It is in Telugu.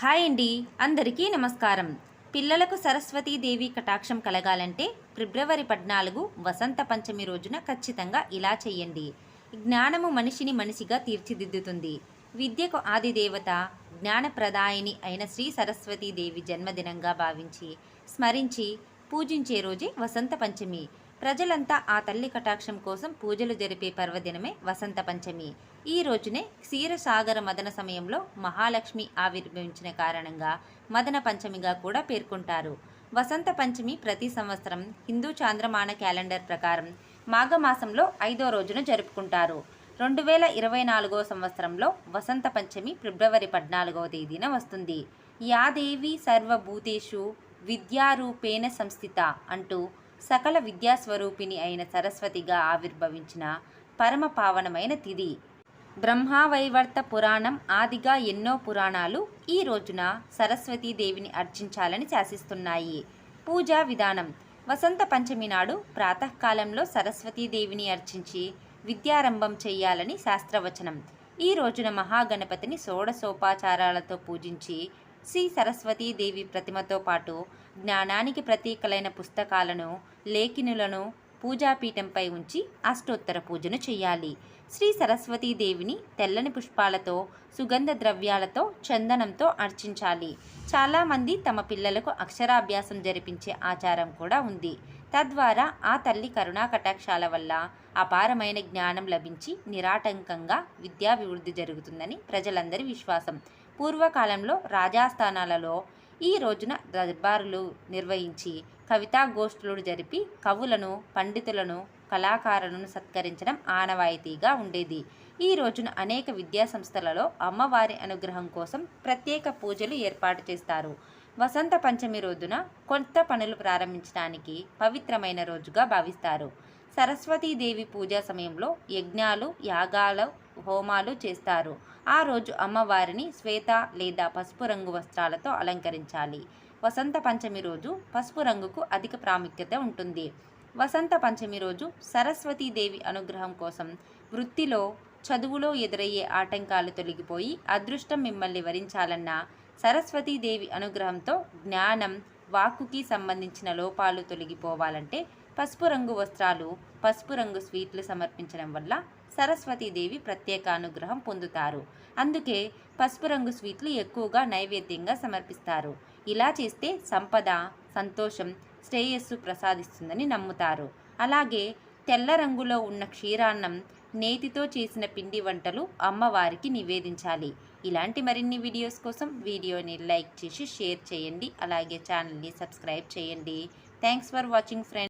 హాయ్ అండి. అందరికీ నమస్కారం. పిల్లలకు సరస్వతీదేవి కటాక్షం కలగాలంటే ఫిబ్రవరి పద్నాలుగు వసంత పంచమి రోజున ఖచ్చితంగా ఇలా చేయండి జ్ఞానము మనిషిని మనిషిగా తీర్చిదిద్దుతుంది. విద్యకు ఆదిదేవత జ్ఞానప్రదాయిని అయిన శ్రీ సరస్వతీదేవి జన్మదినంగా భావించి స్మరించి పూజించే రోజే వసంత పంచమి. ప్రజలంతా ఆ తల్లి కటాక్షం కోసం పూజలు జరిపే పర్వదినమే వసంత పంచమి. ఈ రోజునే క్షీరసాగర మదన సమయంలో మహాలక్ష్మి ఆవిర్భవించిన కారణంగా మదన పంచమిగా కూడా పేర్కొంటారు. వసంత పంచమి ప్రతి సంవత్సరం హిందూ చాంద్రమాన క్యాలెండర్ ప్రకారం మాఘమాసంలో ఐదో రోజున జరుపుకుంటారు. రెండు వేల ఇరవై నాలుగో సంవత్సరంలో వసంత పంచమి ఫిబ్రవరి పద్నాలుగవ తేదీన వస్తుంది. యాదేవి సర్వభూతేషు విద్యారూపేణ సంస్థిత అంటూ సకల విద్యాస్వరూపిణి అయిన సరస్వతిగా ఆవిర్భవించిన పరమ పావనమైన తిథి బ్రహ్మావైవర్త పురాణం ఆదిగా ఎన్నో పురాణాలు ఈ రోజున సరస్వతీదేవిని అర్చించాలని శాసిస్తున్నాయి. పూజా విధానం. వసంత పంచమి నాడు ప్రాతకాలంలో సరస్వతీదేవిని అర్చించి విద్యారంభం చేయాలని శాస్త్రవచనం. ఈ రోజున మహాగణపతిని షోడశోపాచారాలతో పూజించి శ్రీ సరస్వతీదేవి ప్రతిమతో పాటు జ్ఞానానికి ప్రతీకలైన పుస్తకాలను లేఖినులను పూజాపీఠంపై ఉంచి అష్టోత్తర పూజను చేయాలి. శ్రీ సరస్వతీదేవిని తెల్లని పుష్పాలతో సుగంధ ద్రవ్యాలతో చందనంతో అర్చించాలి. చాలామంది తమ పిల్లలకు అక్షరాభ్యాసం జరిపించే ఆచారం కూడా ఉంది. తద్వారా ఆ తల్లి కరుణా కటాక్షాల వల్ల అపారమైన జ్ఞానం లభించి నిరాటంకంగా విద్యాభివృద్ధి జరుగుతుందని ప్రజలందరి విశ్వాసం. పూర్వకాలంలో రాజాస్థానాలలో ఈ రోజున దర్బారులు నిర్వహించి కవితా గోష్ఠులు జరిపి కవులను పండితులను కళాకారులను సత్కరించడం ఆనవాయితీగా ఉండేది. ఈ రోజున అనేక విద్యా సంస్థలలో అమ్మవారి అనుగ్రహం కోసం ప్రత్యేక పూజలు ఏర్పాటు చేస్తారు. వసంత పంచమి రోజున కొత్త పనులు ప్రారంభించడానికి పవిత్రమైన రోజుగా భావిస్తారు. సరస్వతీదేవి పూజా సమయంలో యజ్ఞాలు యాగాలు హోమాలు చేస్తారు. ఆ రోజు అమ్మవారిని శ్వేత లేదా పసుపు రంగు వస్త్రాలతో అలంకరించాలి. వసంత పంచమి రోజు పసుపు రంగుకు అధిక ప్రాముఖ్యత ఉంటుంది. వసంత పంచమి రోజు సరస్వతీదేవి అనుగ్రహం కోసం వృత్తిలో చదువులో ఎదురయ్యే ఆటంకాలు తొలగిపోయి అదృష్టం మిమ్మల్ని వరించాలన్న సరస్వతీదేవి అనుగ్రహంతో జ్ఞానం వాక్కుకి సంబంధించిన లోపాలు తొలగిపోవాలంటే పసుపు రంగు వస్త్రాలు పసుపు రంగు స్వీట్లు సమర్పించడం వల్ల సరస్వతీదేవి ప్రత్యేక అనుగ్రహం పొందుతారు. అందుకే పసుపు రంగు స్వీట్లు ఎక్కువగా నైవేద్యంగా సమర్పిస్తారు. ఇలా చేస్తే సంపద సంతోషం శ్రేయస్సు ప్రసాదిస్తుందని నమ్ముతారు. అలాగే తెల్ల రంగులో ఉన్న క్షీరాన్నం నేతితో చేసిన పిండి వంటలు అమ్మవారికి నివేదించాలి. ఇలాంటి మరిన్ని వీడియోస్ కోసం వీడియోని లైక్ చేసి షేర్ చేయండి. అలాగే ఛానల్ని సబ్స్క్రైబ్ చేయండి. Thanks for watching friends.